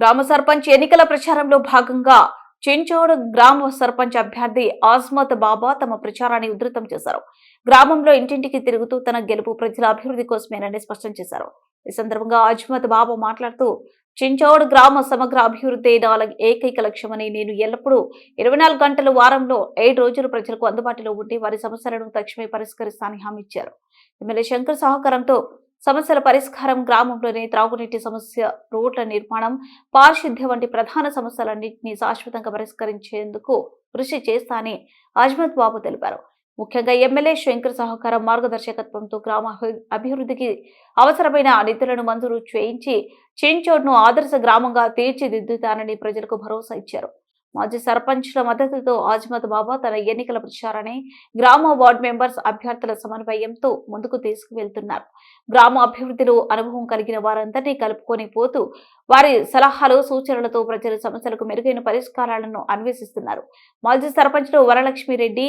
గ్రామ సర్పంచ్ ఎన్నికల ప్రచారంలో భాగంగా చించోడు గ్రామ సర్పంచ్ అభ్యర్థి ఆజ్మత్ బాబా తమ ప్రచారాన్ని ఉధృతం చేశారు. గ్రామంలో ఇంటింటికి తిరుగుతూ తన గెలుపు ప్రజల అభివృద్ధి కోసమేనని స్పష్టం చేశారు. ఈ సందర్భంగా ఆజ్మత్ బాబా మాట్లాడుతూ చించోడ్ గ్రామ సమగ్ర అభివృద్ధి నా ఏకైక లక్ష్యమని నేను ఎల్లప్పుడూ ఇరవై నాలుగు గంటలు వారంలో ఏడు రోజులు ప్రజలకు అందుబాటులో ఉండి వారి సమస్యలను తక్షణమే పరిష్కరిస్తానని హామీ ఇచ్చారు. ఎమ్మెల్యే శంకర్ సహకారంతో సమస్యల పరిష్కారం గ్రామంలోని త్రాగునీటి సమస్య రోడ్ల నిర్మాణం పారిశుద్ధ్య వంటి ప్రధాన సమస్యలన్నింటినీ శాశ్వతంగా పరిష్కరించేందుకు కృషి చేస్తానని అజ్మత్ బాబు తెలిపారు. ముఖ్యంగా ఎమ్మెల్యే శంకర్ సహకారం మార్గదర్శకత్వంతో గ్రామ అభివృద్ధికి అవసరమైన నిధులను మంజూరు చేయించి చెంచోడ్ను ఆదర్శ గ్రామంగా తీర్చిదిద్దుతానని ప్రజలకు భరోసా ఇచ్చారు. మాజీ సర్పంచ్ల మద్దతుతో ఆజ్మత్ బాబా తన ఎన్నికల ప్రచారాన్ని గ్రామ వార్డు మెంబర్స్ అభ్యర్థుల సమన్వయంతో ముందుకు తీసుకువెళ్తున్నారు. గ్రామ అభివృద్ధిలో అనుభవం కలిగిన వారందరినీ కలుపుకొని పోతూ వారి సలహాలు సూచనలతో ప్రజల సమస్యలకు మెరుగైన పరిష్కారాలను అన్వేషిస్తున్నారు. మాజీ సర్పంచ్లు వరలక్ష్మిరెడ్డి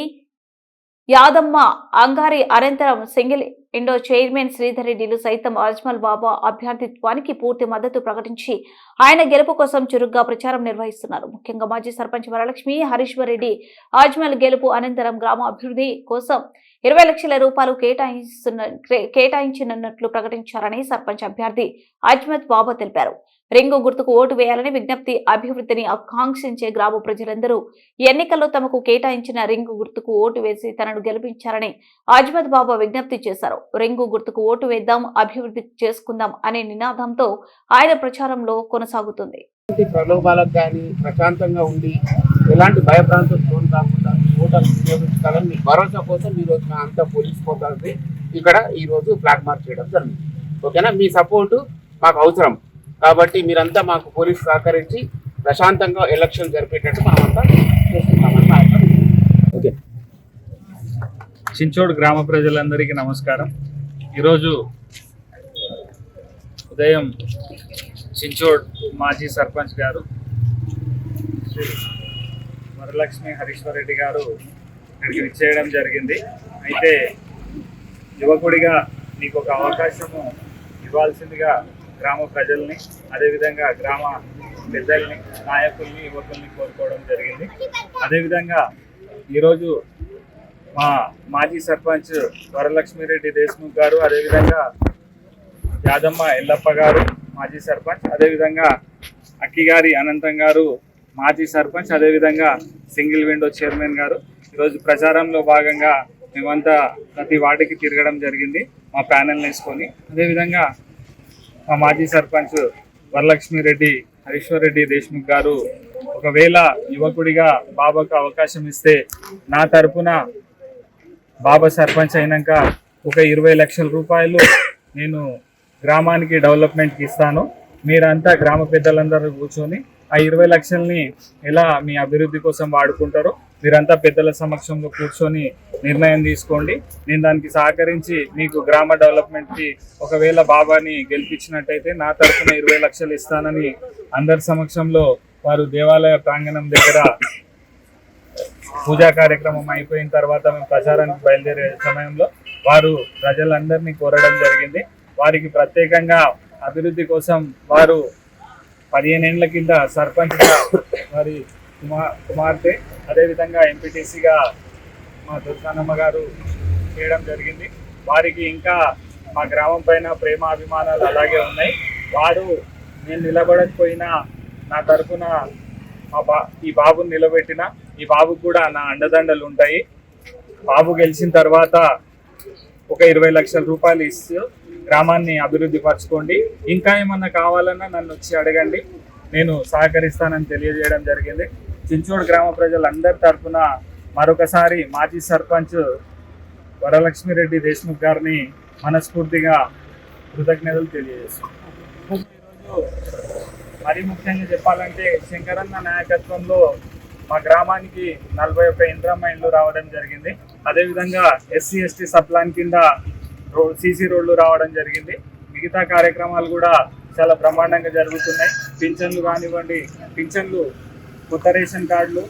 యాదమ్మ అంగారి అనంతరం సింగిల్ ఇండో చైర్మన్ శ్రీధర్ రెడ్డిలు సైతం అజ్మల్ బాబా అభ్యర్థిత్వానికి పూర్తి మద్దతు ప్రకటించి ఆయన గెలుపు కోసం చురుగ్గా ప్రచారం నిర్వహిస్తున్నారు. ముఖ్యంగా మాజీ సర్పంచ్ వరలక్ష్మి హరీశ్వర్ రెడ్డి అజ్మల్ గెలుపు అనంతరం గ్రామ అభివృద్ధి కోసం ఇరవై లక్షల రూపాయలు కేటాయిస్తున్న కేటాయించినట్లు కేటాయించనున్నట్లు ప్రకటించారని సర్పంచ్ అభ్యర్థి అజ్మత్ బాబా తెలిపారు. రింగు గుర్తుకు ఓటు వేయాలని విజ్ఞప్తి అభివృద్ధిని ఆకాంక్షించే గ్రామ ప్రజలందరూ ఎన్నికల్లో తమకు కేటాయించిన రింగు గుర్తుకు ఓటు వేసి తనను గెలిపించారని అజ్మద్ బాబా విజ్ఞప్తి చేశారు. రింగు గుర్తుకు ఓటు వేద్దాం అభివృద్ధి చేసుకుందాం అనే నినాదంతో ఆయన ప్రచారంలో కొనసాగుతుంది. ప్రలోభాలకు కానీ ప్రశాంతంగా ఉండి ఎలాంటి భయభ్రాంతులు కాకుండా వినియోగించుకోవాలని భరోసా కోసం అంతా పోలీస్ పోతుంది ఇక్కడ ఈ రోజు ఫ్లాగ్ మార్చ్ చేయడం జరిగింది. ఓకేనా? మీ సపోర్టు మాకు అవసరం. కాబట్టి మీరంతా మాకు పోలీస్ సహకరించి ప్రశాంతంగా ఎలక్షన్ జరిపేటట్టు మనమంతా చేస్తున్నామని ఓకే. చించోడ్ గ్రామ ప్రజలందరికీ నమస్కారం. ఈరోజు ఉదయం చించోడ్ మాజీ సర్పంచ్ గారు శ్రీ వరలక్ష్మి హరీశ్వర్ రెడ్డి గారు ఇక్కడికి విచ్చేయడం జరిగింది. అయితే యువకుడిగా నీకు ఒక అవకాశము ఇవ్వాల్సిందిగా గ్రామ ప్రజల్ని అదేవిధంగా గ్రామ పెద్దల్ని నాయకుల్ని యువకుల్ని కోరుకోవడం జరిగింది. అదేవిధంగా ఈరోజు మా మాజీ సర్పంచ్ వరలక్ష్మిరెడ్డి దేశ్ముఖ్ గారు అదేవిధంగా యాదమ్మ ఎల్లప్ప గారు మాజీ సర్పంచ్ అదేవిధంగా అక్కి గారి అనంతం గారు మాజీ సర్పంచ్ అదేవిధంగా సింగిల్ విండో చైర్మన్ గారు. ఈరోజు ప్రచారంలో భాగంగా మేమంతా ప్రతి వాటికి తిరగడం జరిగింది మా ప్యానెల్ వేసుకొని అదేవిధంగా మా మాజీ సర్పంచ్ వరలక్ష్మి రెడ్డి హరీశ్వర్ రెడ్డి దేశ్ముఖ్ గారు ఒకవేళ యువకుడిగా బాబాకు అవకాశం ఇస్తే నా తరపున బాబా సర్పంచ్ అయినాక ఒక ఇరవై లక్షల రూపాయలు నేను గ్రామానికి డెవలప్మెంట్కి ఇస్తాను. మీరంతా గ్రామ పెద్దలందరూ కూర్చొని ఆ ఇరవై లక్షల్ని ఎలా మీ అభివృద్ధి కోసం వాడుకుంటారో మీరంతా పెద్దల సమక్షంలో కూర్చొని నిర్ణయం తీసుకోండి. నేను దానికి సహకరించి మీకు గ్రామ డెవలప్మెంట్కి ఒకవేళ బాబాని గెలిపించినట్టయితే నా తరఫున ఇరవై లక్షలు ఇస్తానని అందరి సమక్షంలో వారు దేవాలయ ప్రాంగణం దగ్గర పూజా కార్యక్రమం అయిపోయిన తర్వాత మేము ప్రచారానికి బయలుదేరే సమయంలో వారు ప్రజలందరినీ కోరడం జరిగింది. వారికి ప్రత్యేకంగా అభివృద్ధి కోసం వారు పదిహేను ఏళ్ళ కింద సర్పంచ్గా వారి కుమార్ కుమార్తె అదేవిధంగా ఎంపీటీసీగా మా దుర్గానమ్మ గారు చేయడం జరిగింది. వారికి ఇంకా మా గ్రామం పైన ప్రేమ అభిమానాలు అలాగే ఉన్నాయి. వారు నేను నిలబడకపోయినా నా తరఫున మా బా ఈ బాబుని నిలబెట్టిన ఈ బాబు కూడా నా అండదండలు ఉంటాయి. బాబు గెలిచిన తర్వాత ఒక ఇరవై లక్షల రూపాయలు ఇస్తూ గ్రామాన్ని అభివృద్ధి పరచుకోండి. ఇంకా ఏమన్నా కావాలన్నా నన్ను వచ్చి అడగండి. నేను సహకరిస్తానని తెలియజేయడం జరిగింది. చించోడు గ్రామ ప్రజలందరి తరఫున మరొకసారి మాజీ సర్పంచ్ వరలక్ష్మిరెడ్డి దేశ్ముఖ్ గారిని మనస్ఫూర్తిగా కృతజ్ఞతలు తెలియజేస్తున్నాం. ఈరోజు మరీ ముఖ్యంగా చెప్పాలంటే శంకరన్న నాయకత్వంలో మా గ్రామానికి నలభై ఒక్క ఇంద్రమ్మ ఇల్లు రావడం జరిగింది. అదేవిధంగా ఎస్సీ ఎస్టీ సప్లాన్ కింద రోడ్ సీసీ రోడ్లు రావడం జరిగింది. మిగతా కార్యక్రమాలు కూడా చాలా బ్రహ్మాండంగా జరుగుతున్నాయి. పింఛన్లు కానివ్వండి పింఛన్లు కొత్త రేషన్ కార్డులు.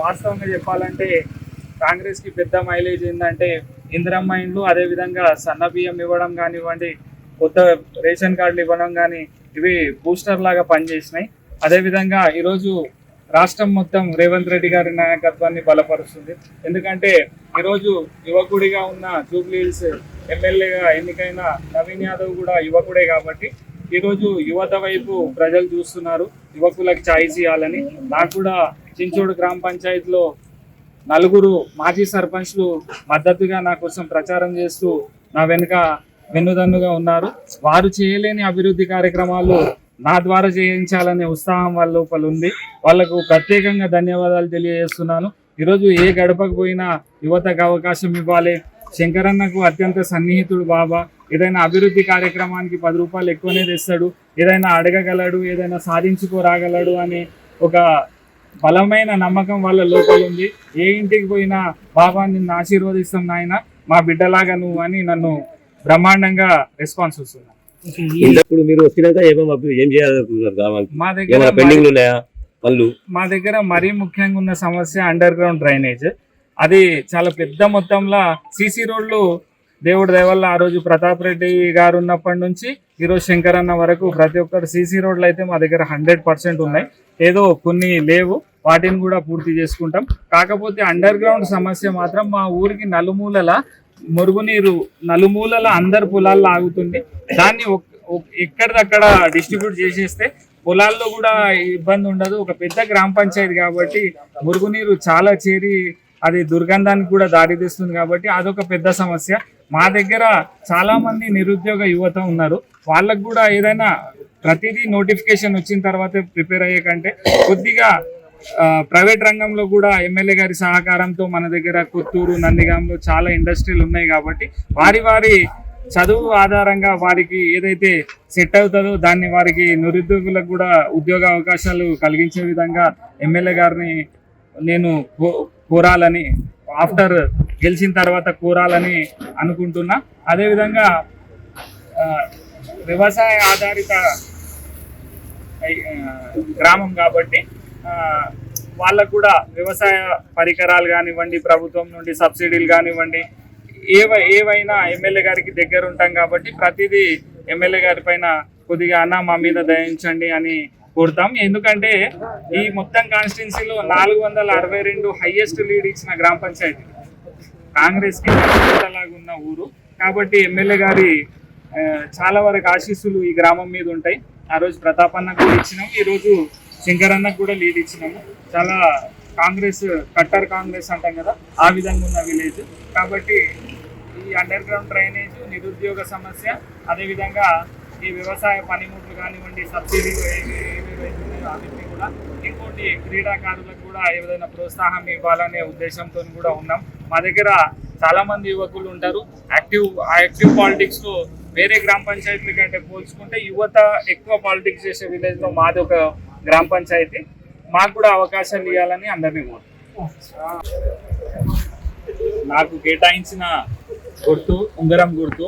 వాస్తవంగా చెప్పాలంటే కాంగ్రెస్కి పెద్ద మైలేజ్ ఏంటంటే ఇందిరమ్మ ఇండ్లు అదేవిధంగా సన్న బియ్యం ఇవ్వడం కానివ్వండి కొత్త రేషన్ కార్డులు ఇవ్వడం కానీ ఇవి బూస్టర్ లాగా పనిచేసినాయి. అదేవిధంగా ఈరోజు రాష్ట్రం మొత్తం రేవంత్ రెడ్డి గారి నాయకత్వాన్ని బలపరుస్తుంది. ఎందుకంటే ఈరోజు యువకుడిగా ఉన్న జూబ్లీ హిల్స్ ఎమ్మెల్యేగా ఎన్నికైన నవీన్ యాదవ్ కూడా యువకుడే కాబట్టి ఈరోజు యువత వైపు ప్రజలు చూస్తున్నారు. యువకులకు ఛాయిస్ ఇవ్వాలని నాకు కూడా చించోడు గ్రామ పంచాయతీలో నలుగురు మాజీ సర్పంచ్లు మద్దతుగా నా కోసం ప్రచారం చేస్తూ నా వెనుక వెన్నుదన్నుగా ఉన్నారు. వారు చేయలేని అభివృద్ధి కార్యక్రమాలు నా ద్వారా చేయించాలనే ఉత్సాహం వాళ్ళ లోపల ఉంది. వాళ్ళకు ప్రత్యేకంగా ధన్యవాదాలు తెలియజేస్తున్నాను. ఈరోజు ఏ గడపకు పోయినా యువతకు అవకాశం ఇవ్వాలి. శంకరన్నకు అత్యంత సన్నిహితుడు బాబా. ఏదైనా అభివృద్ధి కార్యక్రమానికి పది రూపాయలు ఎక్కువనే తెస్తాడు ఏదైనా అడగగలడు ఏదైనా సాధించుకోరాగలడు అనే ఒక బలమైన నమ్మకం వాళ్ళ లోపల ఉంది. ఏ ఇంటికి పోయినా బాబా నిన్ను ఆశీర్వదిస్తాం నాయన మా బిడ్డలాగా నువ్వు అని నన్ను బ్రహ్మాండంగా రెస్పాన్స్ వస్తుంది. ఇప్పుడు మీరు వచ్చినాక ఏం చేయాలనుకుంటున్నారు మా దగ్గర పెండింగ్ ఉన్నాయా? పనులు? మా దగ్గర మరీ ముఖ్యంగా ఉన్న సమస్య అండర్ గ్రౌండ్ డ్రైనేజ్. అది చాలా పెద్ద మొత్తంలో సీసీ రోడ్లు దేవుడి దయవల్ల ఆ రోజు ప్రతాప్ రెడ్డి గారు ఉన్నప్పటి నుంచి ఈరోజు శంకరన్న వరకు ప్రతి ఒక్కరు సీసీ రోడ్లు అయితే మా దగ్గర హండ్రెడ్ పర్సెంట్ ఉన్నాయి. ఏదో కొన్ని లేవు వాటిని కూడా పూర్తి చేసుకుంటాం. కాకపోతే అండర్ గ్రౌండ్ సమస్య మాత్రం మా ఊరికి నలుమూలల మురుగునీరు నలుమూలల అందరు పొలాల్లో ఆగుతుంది. దాన్ని ఒక్- ఎక్కడిదక్కడ డిస్ట్రిబ్యూట్ చేసేస్తే పొలాల్లో కూడా ఇబ్బంది ఉండదు. ఒక పెద్ద గ్రామ పంచాయతీ కాబట్టి మురుగునీరు చాలా చేరి అది దుర్గంధానికి కూడా దారితీస్తుంది కాబట్టి అదొక పెద్ద సమస్య. మా దగ్గర చాలా మంది నిరుద్యోగ యువత ఉన్నారు. వాళ్ళకు కూడా ఏదైనా ప్రతిదీ నోటిఫికేషన్ వచ్చిన తర్వాత ప్రిపేర్ అయ్యే కంటే కొద్దిగా ప్రైవేట్ రంగంలో కూడా ఎమ్మెల్యే గారి సహకారంతో మన దగ్గర కొత్తూరు నందిగాంలో చాలా ఇండస్ట్రీలు ఉన్నాయి కాబట్టి వారి వారి చదువు ఆధారంగా వారికి ఏదైతే సెట్ అవుతుందో దాన్ని వారికి నిరుద్యోగులకు కూడా ఉద్యోగ అవకాశాలు కలిగించే విధంగా ఎమ్మెల్యే గారిని నేను కో- కోరాలని ఆఫ్టర్ గెలిచిన తర్వాత కోరాలని అనుకుంటున్నా. అదేవిధంగా వ్యవసాయ ఆధారిత గ్రామం కాబట్టి వాళ్ళకు కూడా వ్యవసాయ పరికరాలు కానివ్వండి ప్రభుత్వం నుండి సబ్సిడీలు కానివ్వండి ఏవ ఏవైనా ఎమ్మెల్యే గారికి దగ్గర ఉంటాం కాబట్టి ప్రతిదీ ఎమ్మెల్యే గారి పైన కొద్దిగా అన్న మా మీద దయించండి అని కోరుతాం. ఎందుకంటే ఈ మొత్తం కాన్స్టిట్యున్సీలో నాలుగు వందల అరవై రెండు హైయెస్ట్ లీడ్ ఇచ్చిన గ్రామ పంచాయతీ. కాంగ్రెస్కి లాగా ఉన్న ఊరు. కాబట్టి ఎమ్మెల్యే గారి చాలా వరకు ఆశీస్సులు ఈ గ్రామం మీద ఉంటాయి. ఆ రోజు ప్రతాపన్నకు కూడా ఇచ్చినాం. ఈ రోజు శంకరన్నకు కూడా లీడ్ ఇచ్చినాము. చాలా కాంగ్రెస్ కట్టర్ కాంగ్రెస్ అంటాం కదా ఆ విధంగా ఉన్న విలేజ్. కాబట్టి ఈ అండర్ గ్రౌండ్ డ్రైనేజ్ నిరుద్యోగ సమస్య అదేవిధంగా ఈ వ్యవసాయ పనిముట్లు కానివ్వండి సబ్సిడీలు ఏవి కూడా ఇంకోటి క్రీడాకారులకు కూడా ఏదైనా ప్రోత్సాహం ఇవ్వాలనే ఉద్దేశంతో కూడా ఉన్నాం. మా దగ్గర చాలా మంది యువకులు ఉంటారు. యాక్టివ్ ఆ యాక్టివ్ పాలిటిక్స్లో వేరే గ్రామ పంచాయతీల కంటే పోల్చుకుంటే యువత ఎక్కువ పాలిటిక్స్ చేసే విలేజ్లో మాది ఒక గ్రామ పంచాయతీ. మాకు కూడా అవకాశాలు ఇవ్వాలని అందరినీ కోరుతున్నాం. నాకు కేటాయించిన గుర్తు ఉంగరం గుర్తు.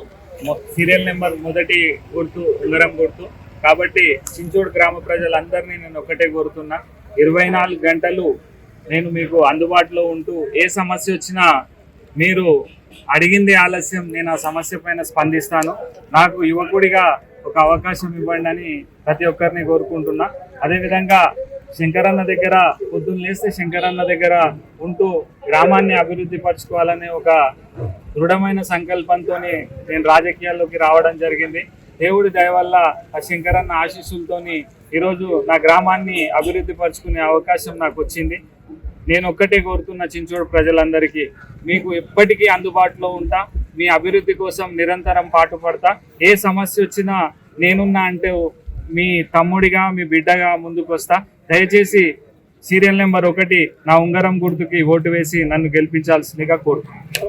సీరియల్ నెంబర్ మొదటి గుర్తు ఉంగరం గుర్తు. కాబట్టి చించోడు గ్రామ ప్రజలందరినీ నేను ఒకటే కోరుతున్నా. ఇరవై నాలుగు గంటలు నేను మీకు అందుబాటులో ఉంటూ ఏ సమస్య వచ్చినా మీరు అడిగింది ఆలస్యం నేను ఆ సమస్య పైన స్పందిస్తాను. నాకు యువకుడిగా ఒక అవకాశం ఇవ్వండి అని ప్రతి ఒక్కరిని కోరుకుంటున్నా. అదేవిధంగా శంకరన్న దగ్గర పొద్దున్న లేస్తే శంకరన్న దగ్గర ఉంటూ గ్రామాన్ని అభివృద్ధి పరచుకోవాలనే ఒక దృఢమైన సంకల్పంతో నేను రాజకీయాల్లోకి రావడం జరిగింది. దేవుడి దయ వల్ల ఆ శంకరన్న ఆశీస్సులతోని ఈరోజు నా గ్రామాన్ని అభివృద్ధి పరుచుకునే అవకాశం నాకు వచ్చింది. నేను ఒక్కటే కోరుతున్న చించోడు ప్రజలందరికీ మీకు ఎప్పటికీ అందుబాటులో ఉంటా మీ అభివృద్ధి కోసం నిరంతరం పాటుపడతా. ఏ సమస్య వచ్చినా నేనున్నా అంటే మీ తమ్ముడిగా మీ బిడ్డగా ముందుకు వస్తా దయచేసి సీరియల్ నెంబర్ ఒకటి నా ఉంగరం గుర్తుకి ఓటు వేసి నన్ను గెలిపించాల్సిందిగా కోరుతున్నాను.